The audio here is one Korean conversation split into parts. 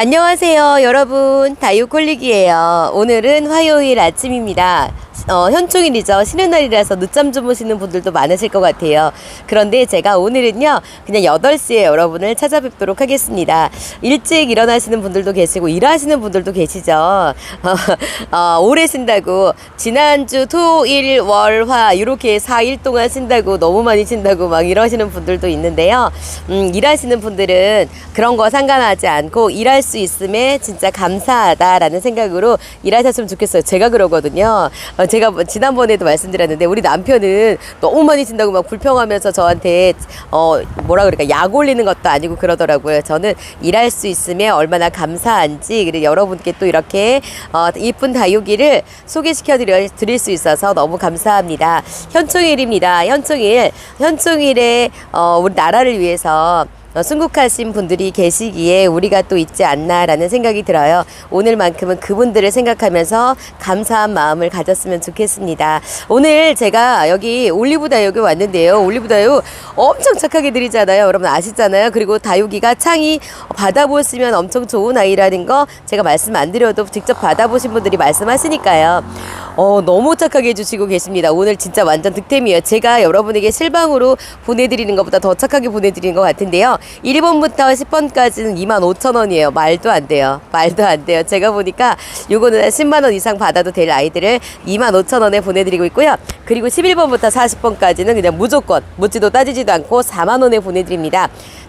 안녕하세요, 여러분. 다육콜릭이에요. 오늘은 화요일 아침입니다. 어, 현충일이죠. 쉬는 날이라서 늦잠 주무시는 분들도 많으실 것 같아요. 그런데 제가 오늘은요, 그냥 8시에 여러분을 찾아뵙도록 하겠습니다. 일찍 일어나시는 분들도 계시고, 일하시는 분들도 계시죠. 어, 어, 오래 쉰다고, 지난주 토, 일, 월, 화, 이렇게 4일 동안 쉰다고, 너무 많이 쉰다고 막 이러시는 분들도 있는데요. 음, 일하시는 분들은 그런 거 상관하지 않고, 일할 수 있음에 진짜 감사하다라는 생각으로 일하셨으면 좋겠어요. 제가 그러거든요. 어, 제가 뭐 지난번에도 말씀드렸는데 우리 남편은 너무 많이 진다고 막 불평하면서 저한테 어 뭐라 그럴까 약 올리는 것도 아니고 그러더라고요. 저는 일할 수 있음에 얼마나 감사한지 그리고 여러분께 또 이렇게 어 이쁜 다육이를 소개시켜 드려 드릴 수 있어서 너무 감사합니다. 현충일입니다. 현충일 현충일에 어 우리 나라를 위해서 어, 순국하신 분들이 계시기에 우리가 또 있지 않나라는 생각이 들어요. 오늘만큼은 그분들을 생각하면서 감사한 마음을 가졌으면 좋겠습니다. 오늘 제가 여기 올리브 다육에 왔는데요. 올리브 다육 엄청 착하게 드리잖아요. 여러분 아시잖아요. 그리고 다육이가 창이 받아보시면 엄청 좋은 아이라는 거 제가 말씀 안 드려도 직접 받아보신 분들이 말씀하시니까요. 어, 너무 착하게 해주시고 계십니다. 오늘 진짜 완전 득템이에요. 제가 여러분에게 실방으로 보내드리는 것보다 더 착하게 보내드리는 것 같은데요. 1번부터 10번까지는 25,000원이에요. 말도 안 돼요. 말도 안 돼요. 제가 보니까 요거는 한 10만원 이상 받아도 될 아이들을 25,000원에 보내드리고 있고요. 그리고 11번부터 40번까지는 그냥 무조건 묻지도 따지지도 않고 4만원에 보내드립니다.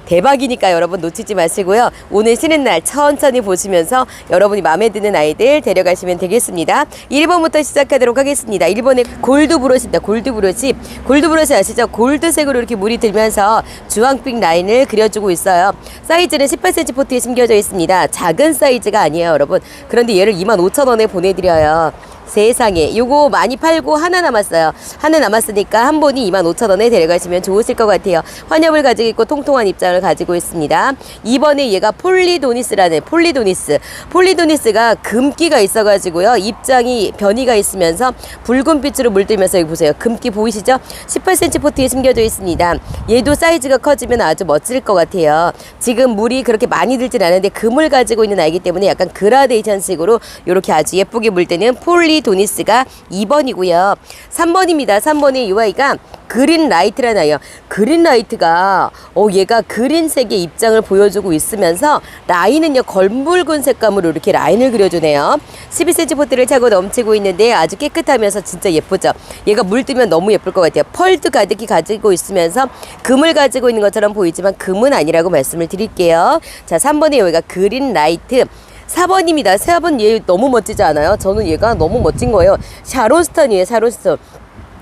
대박이니까 여러분 놓치지 마시고요. 오늘 쉬는 날 천천히 보시면서 여러분이 마음에 드는 아이들 데려가시면 되겠습니다. 1번부터 시작하도록 하겠습니다. 1번에 골드 브러쉬입니다. 골드 브러쉬. 골드 브러쉬 아시죠? 골드색으로 이렇게 물이 들면서 주황빛 라인을 그려주고 있어요. 사이즈는 18cm 포트에 심겨져 있습니다. 작은 사이즈가 아니에요, 여러분. 그런데 얘를 25,000원에 보내드려요. 세상에. 요거 많이 팔고 하나 남았어요. 하나 남았으니까 한 분이 25,000원에 데려가시면 좋으실 것 같아요. 환엽을 가지고 있고 통통한 입장을 가지고 있습니다. 2번에 얘가 폴리도니스라는 폴리도니스. 폴리도니스가 금기가 있어 가지고요. 입장이 변이가 있으면서 붉은 빛으로 물들면서 여기 보세요. 금기 보이시죠? 18cm 포트에 심겨져 있습니다. 얘도 사이즈가 커지면 아주 멋질 것 같아요. 지금 물이 그렇게 많이 들진 않은데 금을 가지고 있는 아이기 때문에 약간 그라데이션식으로 이렇게 아주 예쁘게 물 때는 폴리 도니스가 2번이고요. 3번입니다. 3번에 이 아이가 그린 라이트라는 아이요. 그린 라이트가 어 얘가 그린색의 입장을 보여주고 있으면서 라인은요 걸붉은 색감으로 이렇게 라인을 그려주네요. 12cm 포트를 차고 넘치고 있는데 아주 깨끗하면서 진짜 예쁘죠. 얘가 물 뜨면 너무 예쁠 것 같아요. 펄도 가득히 가지고 있으면서 금을 가지고 있는 것처럼 보이지만 금은 아니라고 말씀을 드릴게요. 자 3번에 여기가 그린 라이트 4번입니다. 4번 얘 너무 멋지지 않아요? 저는 얘가 너무 멋진 거예요. 샤론스턴이에요, 샤론스턴.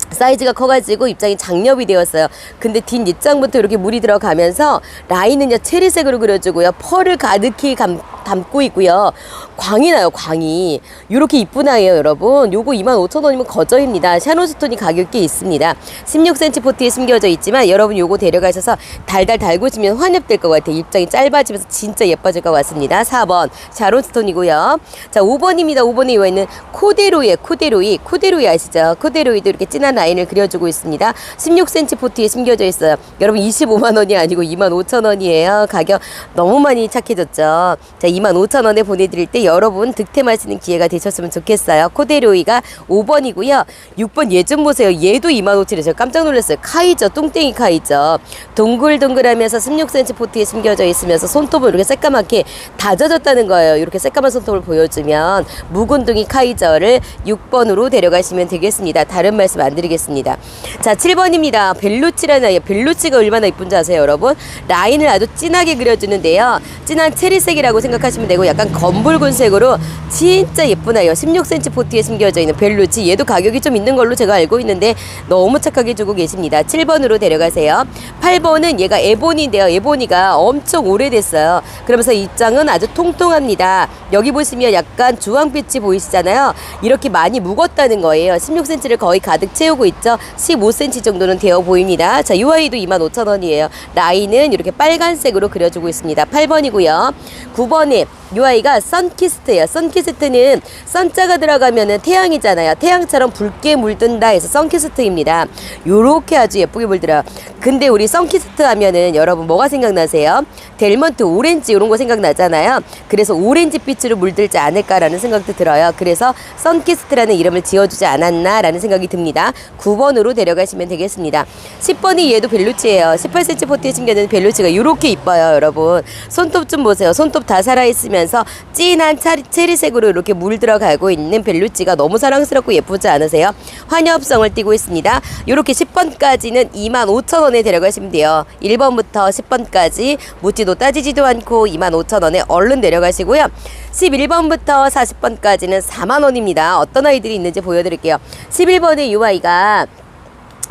사이즈가 커가지고 입장이 장렵이 되었어요. 근데 뒷 입장부터 이렇게 물이 들어가면서 라인은요 체리색으로 그려주고요. 펄을 가득히 감, 담고 있고요. 광이 나요, 광이. 이렇게 아이예요, 여러분. 요거 25,000원이면 거저입니다. 샤노스톤이 가격이 있습니다. 16cm 포트에 숨겨져 있지만 여러분 요거 데려가셔서 달달 달구시면 환엽될 것 같아요. 입장이 짧아지면서 진짜 예뻐질 것 같습니다. 4번 샤론스톤이고요. 자, 5번입니다. 5번에 이와 있는 코데로이에 코데로이. 코데로이 아시죠? 코데로이도 이렇게 진한 라인을 그려주고 있습니다. 16cm 포트에 숨겨져 있어요. 여러분 25만 원이 아니고 2만 5천 원이에요. 가격 너무 많이 착해졌죠. 자, 2만 5천 원에 보내드릴 때 여러분 득템하시는 기회가 되셨으면 좋겠어요. 코데로이가 5번이고요. 6번 얘 좀 보세요. 얘도 2만 5천원. 제가 깜짝 놀랐어요. 카이죠. 뚱땡이 카이죠. 동글동글하면서 16cm 포트에 숨겨져 있으면서 손톱을 이렇게 새까맣게 다져졌다는 거예요. 이렇게 새까만 손톱을 보여주면 묵은둥이 카이저를 6번으로 데려가시면 되겠습니다. 다른 말씀 안 드리겠습니다. 자, 7번입니다. 벨루치라는 아이. 벨루치가 얼마나 이쁜지 아세요, 여러분? 라인을 아주 진하게 그려주는데요. 진한 체리색이라고 생각하 시면 되고 약간 검붉은색으로 진짜 아이요. 16cm 포트에 숨겨져 있는 벨루치. 얘도 가격이 좀 있는 걸로 제가 알고 있는데 너무 착하게 주고 계십니다. 7번으로 데려가세요. 8번은 얘가 에보니인데요. 에보니가 엄청 오래됐어요. 그러면서 입장은 아주 통통합니다. 여기 보시면 약간 주황빛이 보이시잖아요. 이렇게 많이 묵었다는 거예요. 16cm를 거의 가득 채우고 있죠. 15cm 정도는 되어 보입니다. 자, 이 아이도 25,000원이에요. 라인은 이렇게 빨간색으로 그려주고 있습니다. 8번이고요. 9번 에 이 아이가 선키스트예요. 선키스트는 선자가 들어가면은 태양이잖아요. 태양처럼 붉게 물든다 해서 선키스트입니다. 요렇게 아주 예쁘게 물들어요. 근데 우리 선키스트 하면은 여러분 뭐가 생각나세요? 델먼트 오렌지 이런 거 생각나잖아요. 그래서 오렌지 빛으로 물들지 않을까라는 생각도 들어요. 그래서 선키스트라는 이름을 지어주지 않았나라는 생각이 듭니다. 9번으로 데려가시면 되겠습니다. 10번이 얘도 벨루치예요. 18cm 포트에 심겨있는 벨루치가 이렇게 이뻐요, 여러분. 손톱 좀 보세요. 손톱 다 살아있으면 서 진한 체리색으로 이렇게 물들어가고 있는 벨루치가 너무 사랑스럽고 예쁘지 않으세요? 환엽성을 띠고 있습니다. 이렇게 10번까지는 25,000원에 데려가시면 돼요. 1번부터 10번까지 묻지도 따지지도 않고 25,000원에 얼른 내려가시고요. 11번부터 40번까지는 4만원입니다. 어떤 아이들이 있는지 보여드릴게요. 11번의 UI가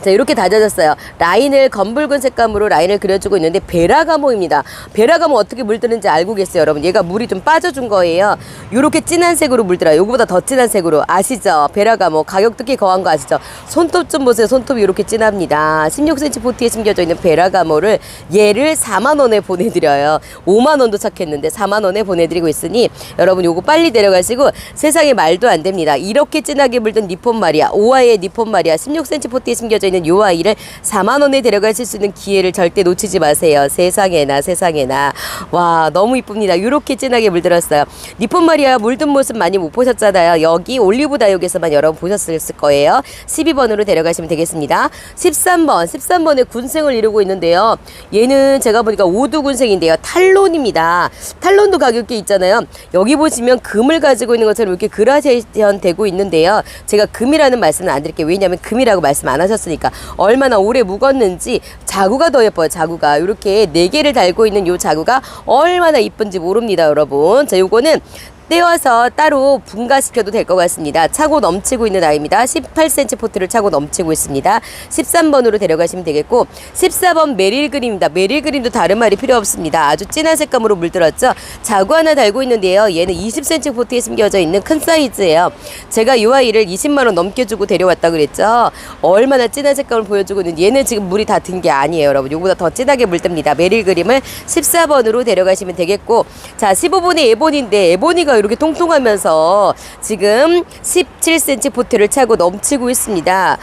자 이렇게 다져졌어요. 라인을 검붉은 색감으로 라인을 그려주고 있는데 베라가모입니다. 베라가모 어떻게 물드는지 알고 계세요, 여러분? 얘가 물이 좀 빠져준 거예요. 이렇게 진한 색으로 물들어요. 요거보다 더 진한 색으로 아시죠? 베라가모 가격 특히 거한 거 아시죠? 손톱 좀 보세요. 손톱이 이렇게 진합니다. 16cm 포트에 심겨져 있는 베라가모를 얘를 4만 원에 보내드려요. 5만 원 도 착했는데 4만 원에 보내드리고 있으니 여러분 요거 빨리 데려가시고 세상에 말도 안 됩니다. 이렇게 진하게 물든 니폰 마리아, 오아의 니폰 마리아 16cm 포트에 심겨져 있는 요 아이를 4만 원에 데려가실 수 있는 기회를 절대 놓치지 마세요. 세상에나 세상에나 와 너무 이쁩니다. 이렇게 진하게 물들었어요. 니폰 마리아 물든 모습 많이 못 보셨잖아요. 여기 올리브 다육에서만 여러분 보셨을 거예요. 12번으로 데려가시면 되겠습니다. 13번 13번에 군생을 이루고 있는데요. 얘는 제가 보니까 오두 군생인데요. 탈론입니다. 탈론도 가격이 있잖아요. 여기 보시면 금을 가지고 있는 것처럼 이렇게 그라데이션 되고 있는데요. 제가 금이라는 말씀은 안 드릴게요. 왜냐하면 금이라고 말씀 안 하셨으니까 얼마나 오래 묵었는지 자구가 더 예뻐요. 자구가 이렇게 네 개를 달고 있는 요 자구가 얼마나 이쁜지 모릅니다, 여러분. 자, 요거는 떼어서 따로 분가시켜도 될 것 같습니다. 차고 넘치고 있는 아이입니다. 18cm 포트를 차고 넘치고 있습니다. 13번으로 데려가시면 되겠고 14번 메릴 그림입니다. 메릴 그림도 다른 말이 필요 없습니다. 아주 진한 색감으로 물들었죠. 자구 하나 달고 있는데요. 얘는 20cm 포트에 숨겨져 있는 큰 사이즈예요. 제가 이 아이를 20만 원 넘게 주고 데려왔다 그랬죠. 얼마나 진한 색감을 보여주고 있는지 얘는 지금 물이 다 든 게 아니에요, 여러분. 요거보다 더 진하게 물듭니다. 메릴 그림을 14번으로 데려가시면 되겠고 자, 15번이 에보니인데 에보니가 이렇게 통통하면서 지금 17cm 포트를 차고 넘치고 있습니다.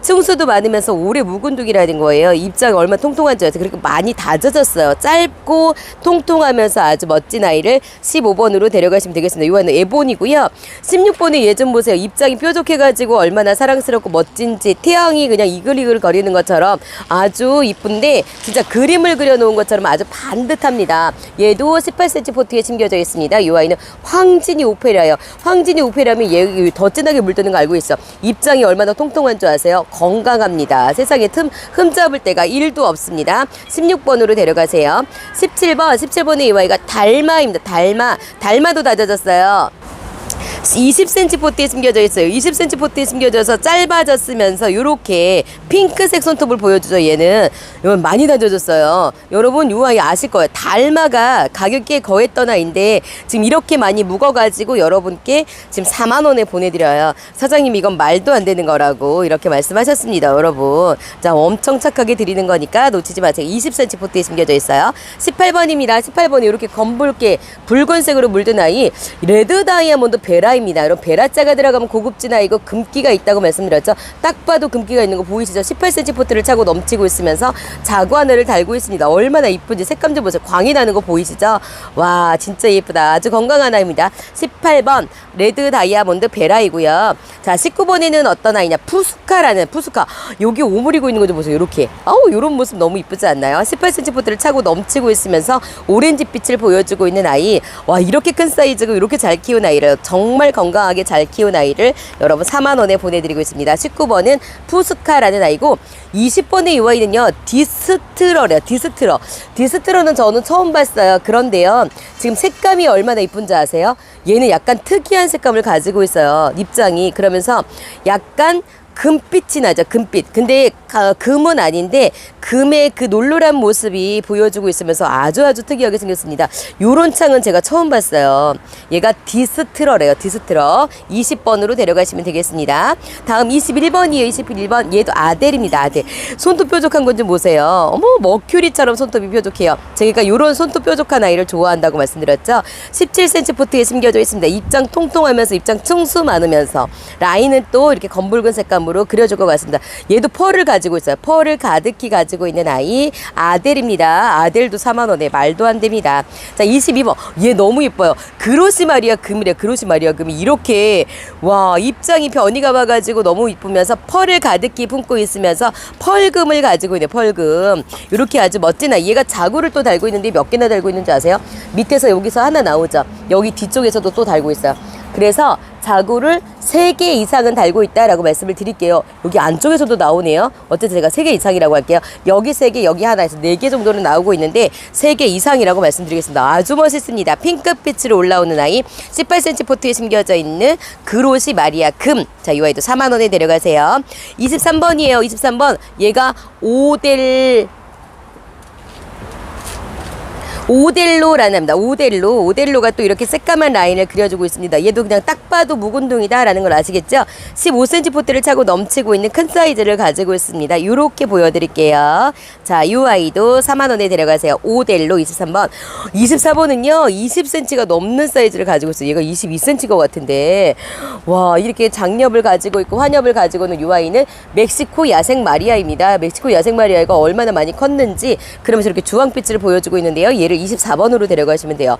층수도 많으면서 오래 묵은 독이라는 거예요. 입장이 얼마나 통통한지 아세요? 그리고 많이 다져졌어요. 짧고 통통하면서 아주 멋진 아이를 15번으로 데려가시면 되겠습니다. 이거는 에본이고요. 16번의 예좀 보세요. 입장이 뾰족해가지고 얼마나 사랑스럽고 멋진지 태양이 그냥 이글이글 거리는 것처럼 아주 이쁜데 진짜 그림을 그려놓은 것처럼 아주 반듯합니다. 얘도 18cm 포트에 심겨져 있습니다. 이 아이는 황진이 오페라예요. 황진이 오페라면 얘 더 진하게 물드는 거 알고 있어. 입장이 얼마나 통통한 줄 아세요? 건강합니다. 세상에 틈, 흠 잡을 데가 1도 없습니다. 16번으로 데려가세요. 17번, 17번의 이 아이가 달마입니다. 달마. 달마도 다져졌어요. 20cm 포트에 숨겨져 있어요. 20cm 포트에 숨겨져서 짧아졌으면서 이렇게 핑크색 손톱을 보여주죠. 얘는 이건 많이 다져졌어요. 여러분 이 아이 아실 거예요. 달마가 가격이 거했던 아이인데 지금 이렇게 많이 묵어가지고 여러분께 지금 4만 원에 보내드려요. 사장님 이건 말도 안 되는 거라고 이렇게 말씀하셨습니다. 여러분 자 엄청 착하게 드리는 거니까 놓치지 마세요. 20cm 포트에 숨겨져 있어요. 18번입니다. 18번이 이렇게 검붉게 붉은색으로 물든 아이 레드 다이아몬드 베라 입니다. 여러분 베라자가 들어가면 고급진 아이고 금기가 있다고 말씀드렸죠. 딱 봐도 금기가 있는 거 보이시죠? 18cm 포트를 차고 넘치고 있으면서 자구 하나를 달고 있습니다. 얼마나 이쁜지 색감 좀 보세요. 광이 나는 거 보이시죠? 와 진짜 예쁘다. 아주 건강한 아이입니다. 18번 레드 다이아몬드 베라이고요. 자 19번에는 어떤 아이냐 푸스카라는 푸스카 여기 오므리고 있는 거 좀 보세요. 이렇게 아우 이런 모습 너무 이쁘지 않나요? 18cm 포트를 차고 넘치고 있으면서 오렌지 빛을 보여주고 있는 아이 와 이렇게 큰 사이즈고 이렇게 잘 키운 아이를 정말 건강하게 잘 키운 아이를 여러분 4만 원에 보내드리고 있습니다. 19번은 푸스카라는 아이고 20번의 이 아이는요 디스트러래요. 디스트러. 디스트러는 저는 처음 봤어요. 그런데요 지금 색감이 얼마나 이쁜지 아세요? 얘는 약간 특이한 색감을 가지고 있어요. 입장이 그러면서 약간 금빛이 나죠. 금빛. 근데 가- 금은 아닌데 금의 그 놀노란 모습이 보여주고 있으면서 아주 아주 특이하게 생겼습니다. 요런 창은 제가 처음 봤어요. 얘가 디스트러래요. 디스트러. 20번으로 데려가시면 되겠습니다. 다음 21번이에요. 21번. 얘도 아델입니다. 아델. 손톱 뾰족한 건 좀 보세요. 어머, 머큐리처럼 손톱이 뾰족해요. 제가 요런 손톱 뾰족한 아이를 좋아한다고 말씀드렸죠. 17cm 포트에 숨겨져 있습니다. 입장 통통하면서 입장 층수 많으면서 라인은 또 이렇게 검붉은 색감 으로 그려줄 것 같습니다. 얘도 펄을 가지고 있어요. 펄을 가득히 가지고 있는 아이 아델입니다. 아델도 4만 원에 말도 안 됩니다. 자, 22번. 얘 너무 예뻐요. 그로시 마리아 금이래. 그로시 마리아 금이 이렇게 와 입장이 변이가 와가지고 너무 이쁘면서 펄을 가득히 품고 있으면서 펄금을 가지고 있네. 펄금. 이렇게 아주 멋진 아이. 얘가 자구를 또 달고 있는데 몇 개나 달고 있는지 아세요? 밑에서 여기서 하나 나오죠. 여기 뒤쪽에서도 또 달고 있어요. 그래서 자구를 세개 이상은 달고 있다라고 말씀을 드릴게요. 여기 안쪽에서도 나오네요. 어쨌든 제가 세개 이상이라고 할게요. 여기 세 개, 여기 하나 해서 네개 정도는 나오고 있는데 세개 이상이라고 말씀드리겠습니다. 아주 멋있습니다. 핑크빛으로 올라오는 아이, 18cm 포트에 숨겨져 있는 그로시 마리아 금. 자, 이 아이도 4만 원에 데려가세요. 23번이에요. 23번. 얘가 오델 오델로라는 합니다. 오델로. 오델로가 또 이렇게 새까만 라인을 그려주고 있습니다. 얘도 그냥 딱 봐도 묵은둥이다라는 걸 아시겠죠? 15cm 포트를 차고 넘치고 있는 큰 사이즈를 가지고 있습니다. 이렇게 보여드릴게요. 자, 이 아이도 4만원에 데려가세요. 오델로 23번. 24번은요, 20cm가 넘는 사이즈를 가지고 있어요. 얘가 22cm 것 같은데. 와, 이렇게 장렵을 가지고 있고 환엽을 가지고는 이 아이는 멕시코 야생 마리아입니다. 멕시코 야생 마리아가 얼마나 많이 컸는지 그러면서 이렇게 주황빛을 보여주고 있는데요. 얘를 24번으로 데려가시면 돼요.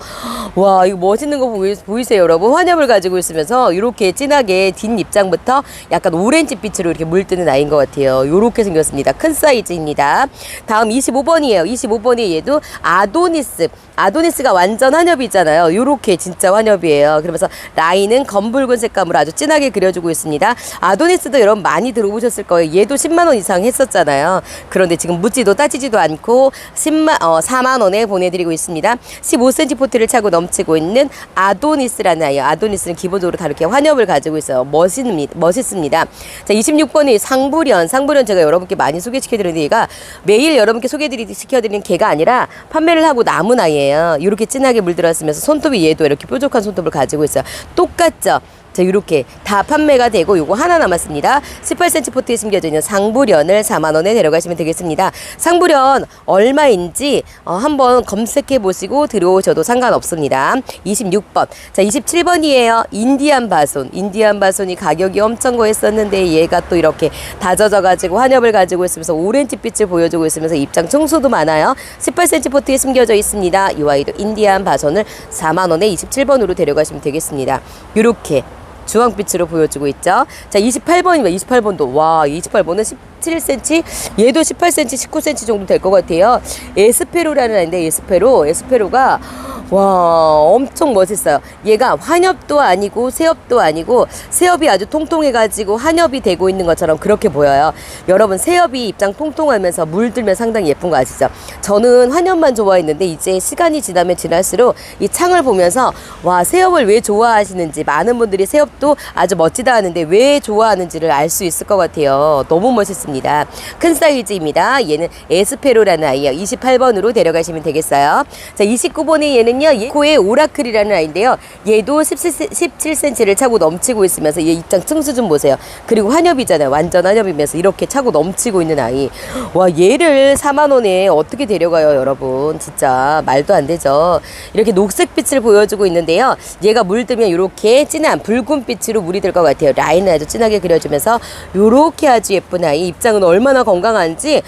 와, 이거 멋있는 거 보이, 보이 세요, 여러분? 환엽을 가지고 있으면서 이렇게 진하게 뒷 입장부터 약간 오렌지 빛으로 이렇게 물드는 아이인 것 같아요. 이렇게 생겼습니다. 큰 사이즈입니다. 다음 25번이에요. 25번이 얘도 아도니스. 아도니스가 완전 환엽이잖아요. 요렇게 진짜 환엽이에요. 그러면서 라인은 검붉은 색감으로 아주 진하게 그려주고 있습니다. 아도니스도 여러분 많이 들어보셨을 거예요. 얘도 10만 원 이상 했었잖아요. 그런데 지금 묻지도 따지지도 않고 10만 어 4만 원에 보내드리고 있습니다. 15cm 포트를 차고 넘치고 있는 아도니스라는 아이요. 아도니스는 기본적으로 다 이렇게 환엽을 가지고 있어요. 멋있습니다. 멋있습니다. 자 26번이 상부련. 상부련 제가 여러분께 많이 소개시켜드리는 얘가 매일 여러분께 소개시켜드리는 개가 아니라 판매를 하고 남은 아이예요. 이렇게 진하게 물들었으면서 손톱이 얘도 이렇게 뾰족한 손톱을 가지고 있어요. 똑같죠? 자, 이렇게 다 판매가 되고 요거 하나 남았습니다. 18cm 포트에 숨겨져 있는 상부련을 4만 원에 데려가시면 되겠습니다. 상부련 얼마인지 어, 한번 검색해 보시고 들어오셔도 상관없습니다. 26번. 자, 27번이에요. 인디안 바손. 인디안 바손이 가격이 엄청 거했었는데 얘가 또 이렇게 다져져 가지고 환엽을 가지고 있으면서 오렌지빛을 보여주고 있으면서 입장 청소도 많아요. 18cm 포트에 숨겨져 있습니다. 이 아이도 인디안 바손을 4만 원에 27번으로 데려가시면 되겠습니다. 이렇게 주황빛으로 보여주고 있죠. 자, 28번이면 28번도 와, 28번은 17cm, 얘도 18cm, 19cm 정도 될 것 같아요. 에스페로라는 아인데 에스페로, 에스페로가 와, 엄청 멋있어요. 얘가 환엽도 아니고 새엽도 아니고 새엽이 아주 통통해 가지고 환엽이 되고 있는 것처럼 그렇게 보여요. 여러분 새엽이 입장 통통하면서 물들면 상당히 예쁜 거 아시죠? 저는 환엽만 좋아했는데 이제 시간이 지나면 지날수록 이 창을 보면서 와 새엽을 왜 좋아하시는지 많은 분들이 새엽도 아주 멋지다 하는데 왜 좋아하는지를 알 수 있을 것 같아요. 너무 멋있습니다. 큰 사이즈입니다. 얘는 에스페로라는 아이예요. 28번으로 데려가시면 되겠어요. 자 29번의 얘는 요 코의 오라클이라는 아이인데요. 얘도 17cm를 차고 넘치고 있으면서 얘 입장 층수 좀 보세요. 그리고 환엽이잖아요. 완전 환엽이면서 이렇게 차고 넘치고 있는 아이. 와 얘를 4만 원에 어떻게 데려가요, 여러분? 진짜 말도 안 되죠. 이렇게 녹색빛을 보여주고 있는데요. 얘가 물들면 이렇게 진한 붉은 빛으로 물이 들 것 같아요. 라인을 아주 진하게 그려주면서 이렇게 아주 예쁜 아이. 입장은 얼마나 건강한지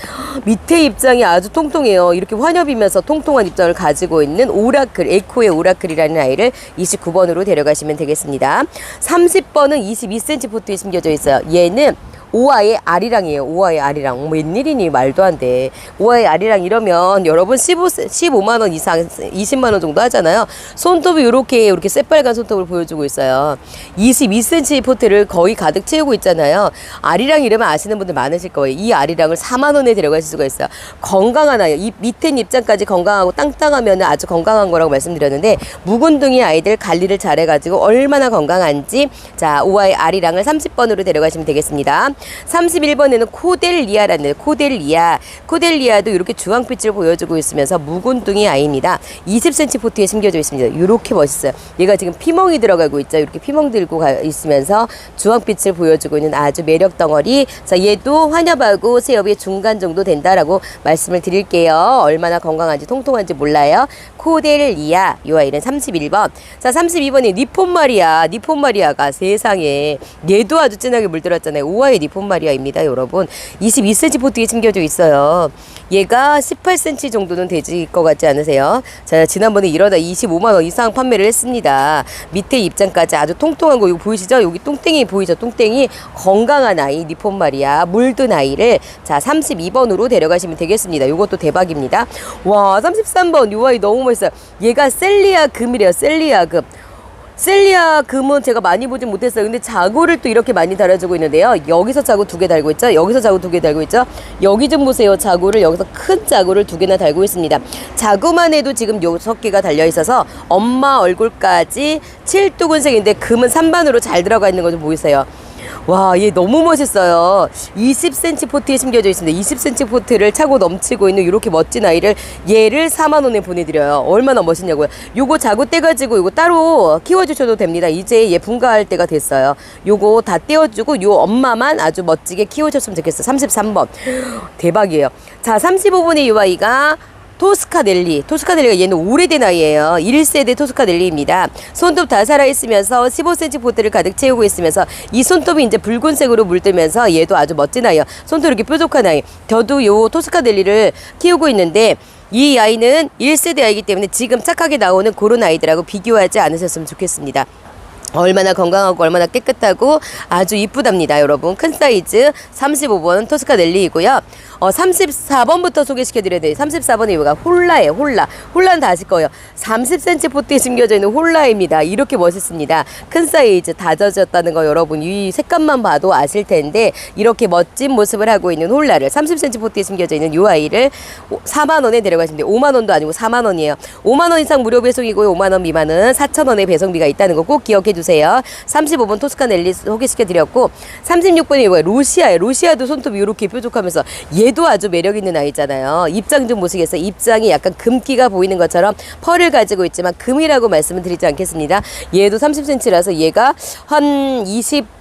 밑에 입장이 아주 통통해요. 이렇게 환엽이면서 통통한 입장을 가지고 있는 오라클, 에코의 오라클이라는 아이를 29번으로 데려가시면 되겠습니다. 30번은 22cm 포트에 숨겨져 있어요. 얘는 오아의 아리랑이에요. 오아의 아리랑. 웬일이니 말도 안 돼. 오아의 아리랑 이러면 여러분 15, 15만 원 이상 20만 원 정도 하잖아요. 손톱이 이렇게 이렇게 새빨간 손톱을 보여주고 있어요. 22cm 포트를 거의 가득 채우고 있잖아요. 아리랑 이러면 아시는 분들 많으실 거예요. 이 아리랑을 4만 원에 데려가실 수가 있어요. 건강한 아이. 이 밑에 입장까지 건강하고 땅땅하면 아주 건강한 거라고 말씀드렸는데 묵은둥이 아이들 관리를 잘해가지고 얼마나 건강한지 자 오아의 아리랑을 30번으로 데려가시면 되겠습니다. 31번에는 코델리아라는 코델리아. 코델리아도 이렇게 주황빛을 보여주고 있으면서 묵은둥이 아이입니다. 20cm 포트에 심겨져 있습니다. 이렇게 멋있어요. 얘가 지금 피멍이 들어가고 있죠. 이렇게 피멍 들고 가- 있으면서 주황빛을 보여주고 있는 아주 매력 덩어리. 자, 얘도 환엽하고 새엽이 중간 정도 된다라고 말씀을 드릴게요. 얼마나 건강한지 통통한지 몰라요. 코델리아. 이 아이는 31번. 자, 32번에 니폰마리아. 니폰마리아가 세상에 얘도 아주 진하게 물들었잖아요. 오아의 니폰마리아입니다, 여러분. 22cm 포트에 심겨져 있어요. 얘가 18cm 정도는 되질 것 같지 않으세요? 자, 지난번에 이러다 25만 원 이상 판매를 했습니다. 밑에 입장까지 아주 통통한 거 이거 보이시죠? 여기 똥땡이 보이죠? 똥땡이 건강한 아이 니폰마리아 물든 아이를 자 32번으로 데려가시면 되겠습니다. 이것도 대박입니다. 와 33번 요 아이 너무 멋있어요. 얘가 셀리아 금이래요. 셀리아 금. 셀리아 금은 제가 많이 보진 못했어요. 근데 자구를 또 이렇게 많이 달아주고 있는데요. 여기서 자구 두 개 달고 있죠. 여기서 자구 두 개 달고 있죠. 여기 좀 보세요. 자구를 여기서 큰 자구를 두 개나 달고 있습니다. 자구만 해도 지금 여섯 개가 달려 있어서 엄마 얼굴까지 칠두근색인데 금은 3반으로 잘 들어가 있는 거 좀 보이세요. 와, 얘 너무 멋있어요. 20cm 포트에 심겨져 있습니다. 20cm 포트를 차고 넘치고 있는 이렇게 멋진 아이를 얘를 4만 원에 보내드려요. 얼마나 멋있냐고요. 요거 자고 떼가지고 요거 따로 키워주셔도 됩니다. 이제 얘 분가할 때가 됐어요. 요거 다 떼어주고 요 엄마만 아주 멋지게 키워줬으면 좋겠어요. 33번. 대박이에요. 자, 35번의 이 아이가 토스카넬리. 토스카넬리가 얘는 오래된 아이예요. 1세대 토스카넬리입니다. 손톱 다 살아있으면서 15cm 포트를 가득 채우고 있으면서 이 손톱이 이제 붉은색으로 물들면서 얘도 아주 멋진 아이예요. 손톱 이렇게 뾰족한 아이. 저도 요 토스카넬리를 키우고 있는데 이 아이는 1세대 아이기 때문에 지금 착하게 나오는 그런 아이들하고 비교하지 않으셨으면 좋겠습니다. 얼마나 건강하고 얼마나 깨끗하고 아주 이쁘답니다, 여러분. 큰 사이즈 35번 토스카 넬리이고요. 어, 34번부터 소개시켜 드려야 돼요. 34번의 이유가 홀라예요, 홀라. 홀라는 다 아실 거예요. 30cm 포트에 심겨져 있는 홀라입니다. 이렇게 멋있습니다. 큰 사이즈 다져졌다는 거 여러분 이 색감만 봐도 아실 텐데 이렇게 멋진 모습을 하고 있는 홀라를 30cm 포트에 심겨져 있는 이 아이를 4만 원에 데려가시면 돼요. 5만 원도 아니고 4만 원이에요. 5만 원 이상 무료 배송이고요. 5만 원 미만은 4천 원의 배송비가 있다는 거 꼭 기억해. 35번 토스카넬리 소개시켜 드렸고 36번이 이거예요. 로시아예요. 로시아도 손톱이 이렇게 뾰족하면서 얘도 아주 매력 있는 아이잖아요. 입장 좀 보시겠어요? 입장이 약간 금기가 보이는 것처럼 펄을 가지고 있지만 금이라고 말씀을 드리지 않겠습니다. 얘도 30cm라서 얘가 한 20,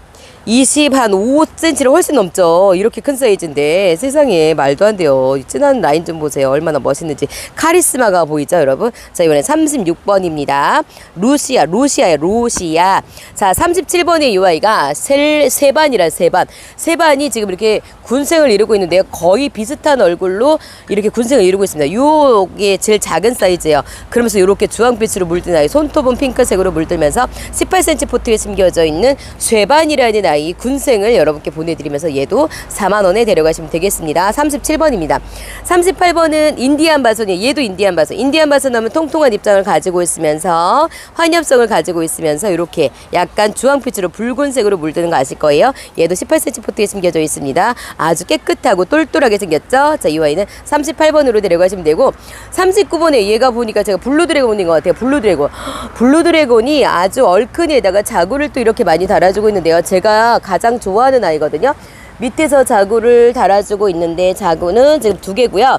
20 한 5cm를 훨씬 넘죠. 이렇게 큰 사이즈인데 세상에 말도 안 돼요. 이 진한 라인 좀 보세요. 얼마나 멋있는지 카리스마가 보이죠, 여러분? 자 이번엔 36번입니다. 루시아, 루시아예요, 루시아. 자 37번의 이 아이가 셀 세반이라 세반. 세반이 지금 이렇게 군생을 이루고 있는데요. 거의 비슷한 얼굴로 이렇게 군생을 이루고 있습니다. 요게 제일 작은 사이즈예요. 그러면서 이렇게 주황빛으로 물든 아이, 손톱은 핑크색으로 물들면서 18cm 포트에 심겨져 있는 쇠반이라는 아이 군생을 여러분께 보내드리면서 얘도 4만 원에 데려가시면 되겠습니다. 37번입니다. 38번은 인디안 바손이에요. 얘도 인디안 바손. 인디안 바손 하면 통통한 입장을 가지고 있으면서 환엽성을 가지고 있으면서 이렇게 약간 주황빛으로 붉은색으로 물드는 거 아실 거예요. 얘도 18cm 포트에 심겨져 있습니다. 아주 깨끗하고 똘똘하게 생겼죠. 자, 이 아이는 38번으로 데려가시면 되고 39번에 얘가 보니까 제가 블루 드래곤인 것 같아요. 블루 드래곤. 블루 드래곤이 아주 얼큰이에다가 자구를 또 이렇게 많이 달아주고 있는데요. 제가 가장 좋아하는 아이거든요. 밑에서 자구를 달아주고 있는데 자구는 지금 두 개고요.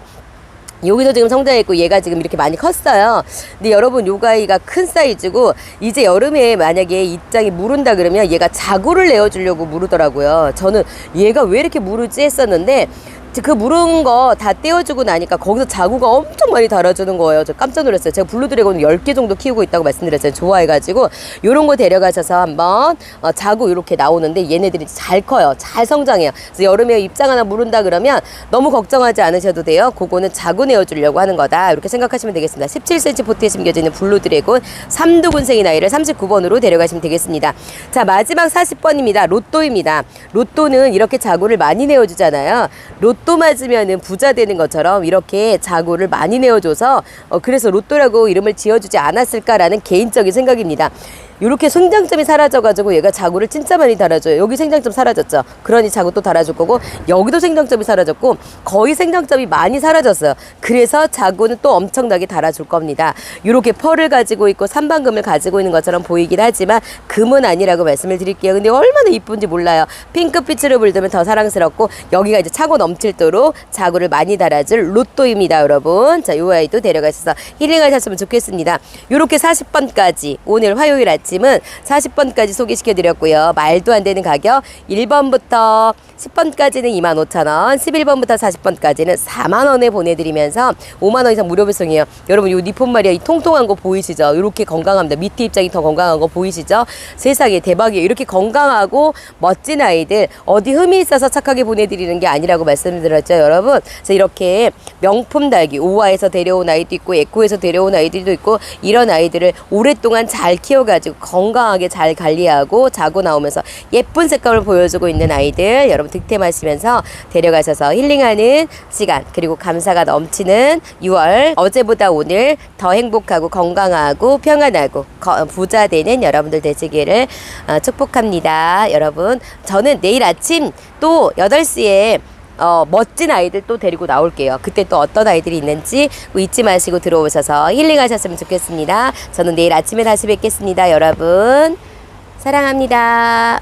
여기서 지금 성장했고 얘가 지금 이렇게 많이 컸어요. 근데 여러분 요가이가 큰 사이즈고 이제 여름에 만약에 입장이 무른다 그러면 얘가 자구를 내어주려고 무르더라고요. 저는 얘가 왜 이렇게 무르지 했었는데 그 무른 거 다 떼어주고 나니까 거기서 자구가 엄청 많이 달아주는 거예요. 저 깜짝 놀랐어요. 제가 블루드래곤 10개 정도 키우고 있다고 말씀드렸어요. 좋아해가지고 요런 거 데려가셔서 한번 어, 자구 이렇게 나오는데 얘네들이 잘 커요. 잘 성장해요. 그래서 여름에 입장 하나 무른다 그러면 너무 걱정하지 않으셔도 돼요. 그거는 자구 내어주려고 하는 거다. 이렇게 생각하시면 되겠습니다. 17cm 포트에 심겨져 있는 블루드래곤 삼두군생의 나이를 39번으로 데려가시면 되겠습니다. 자 마지막 40번입니다. 로또입니다. 로또는 이렇게 자구를 많이 내어주잖아요. 로또 맞으면은 부자 되는 것처럼 이렇게 자구를 많이 내어줘서 어, 그래서 로또라고 이름을 지어주지 않았을까라는 개인적인 생각입니다. 이렇게 생장점이 사라져가지고 얘가 자구를 진짜 많이 달아줘요. 여기 생장점 사라졌죠. 그러니 자구 또 달아줄 거고 여기도 생장점이 사라졌고 거의 생장점이 많이 사라졌어요. 그래서 자구는 또 엄청나게 달아줄 겁니다. 이렇게 펄을 가지고 있고 삼방금을 가지고 있는 것처럼 보이긴 하지만 금은 아니라고 말씀을 드릴게요. 근데 얼마나 이쁜지 몰라요. 핑크빛으로 물들면 더 사랑스럽고 여기가 이제 차고 넘칠도록 자구를 많이 달아줄 로또입니다, 여러분. 자, 이 아이도 데려가셔서 힐링하셨으면 좋겠습니다. 이렇게 40번까지 오늘 화요일 아침 은 40번까지 소개시켜 드렸고요. 말도 안 되는 가격 1번부터 10번까지는 25,000원, 11번부터 40번까지는 4만 원에 보내드리면서 5만 원 이상 무료 배송이에요. 여러분 이 니폰 마리아 이 통통한 거 보이시죠? 이렇게 건강합니다. 밑에 입장이 더 건강한 거 보이시죠? 세상에 대박이에요. 이렇게 건강하고 멋진 아이들 어디 흠이 있어서 착하게 보내드리는 게 아니라고 말씀드렸죠, 여러분. 그래서 이렇게 명품 달기 오화에서 데려온 아이도 있고 에코에서 데려온 아이들도 있고 이런 아이들을 오랫동안 잘 키워가지고 건강하게 잘 관리하고 자고 나오면서 예쁜 색감을 보여주고 있는 아이들 여러분 득템 하시면서 데려가셔서 힐링하는 시간 그리고 감사가 넘치는 6월 어제보다 오늘 더 행복하고 건강하고 평안하고 거- 부자 되는 여러분들 되시기를 어, 축복합니다. 여러분 저는 내일 아침 또 8시에 어, 멋진 아이들 또 데리고 나올게요. 그때 또 어떤 아이들이 있는지 잊지 마시고 들어오셔서 힐링하셨으면 좋겠습니다. 저는 내일 아침에 다시 뵙겠습니다, 여러분. 사랑합니다.